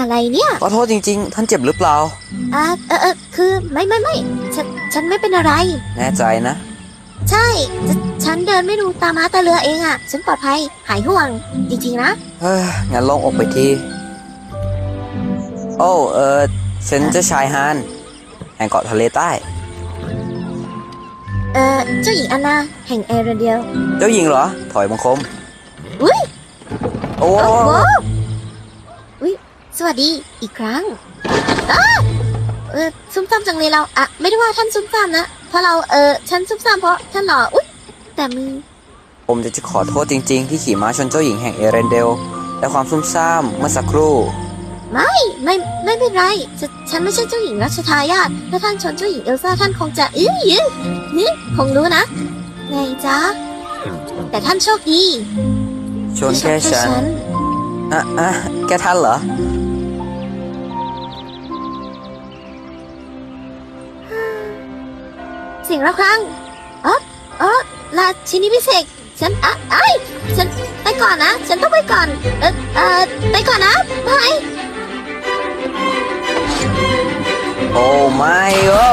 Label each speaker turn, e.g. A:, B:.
A: อะไรเนี่ย
B: ขอโทษจริง ๆ ท่านเจ็บหรือเปล่า
A: อ่าเออเออคือไม่ไม่ไม่ฉันฉันไม่เป็นอะไร
B: แน่ใจนะ
A: ใช่ฉฉันเดินไม่ดูตาม้าตาเรือเองอะฉันปลอดภัยหายห่วง จริงๆนะ
B: เฮ้ยงั้นลงอกไปที โอ้เออเซนเจะชายฮานแห่งเกาะทะเลใต้
A: เออเจ้าหญิงอันนาแห่งเอเรเดียล
B: เจ้าหญิงเหรอ ถอยบังคม
A: อุ้ย
B: โอ้
A: โอ้โหอุ้ยส วัสดีอีกครั้งอ้าเออซุ่มซ่ามจังเลยเราอะไม่ได้ว่าท่านซุ่มซ่ามนะเพราะเราเออฉันซุ่มซ่ามเพราะท่านหล่ออุ้ยแต่มือ
B: ผมจะจะขอโทษจริง ๆ ที่ขี่ม้าชนเจ้าหญิงแห่งเอเรนเดล และความซุ่มซ่ามเมื่อสักครู่
A: ไม่ไม่ไม่เป็นไรฉนฉันไม่ใช่เจ้าหญิงรัชทายาทถ้าท่านชนเจ้าหญิงเอลซ่าท่านคงจะอื้อยื้อนี่คงรู้นะไงจ๊ะแต่ท่านโชคดี
B: ชน
A: ที่
B: แค่ฉันอะอะแกทันเหรอ
A: สียงระฆังอ๋ออ๋อลาชินีพิเศษฉันอะไอ้ฉันไปก่อนนะ ฉันต้องไปก่อน เออเออไปก่อนนะบาย
B: โอ้ไม่โอ้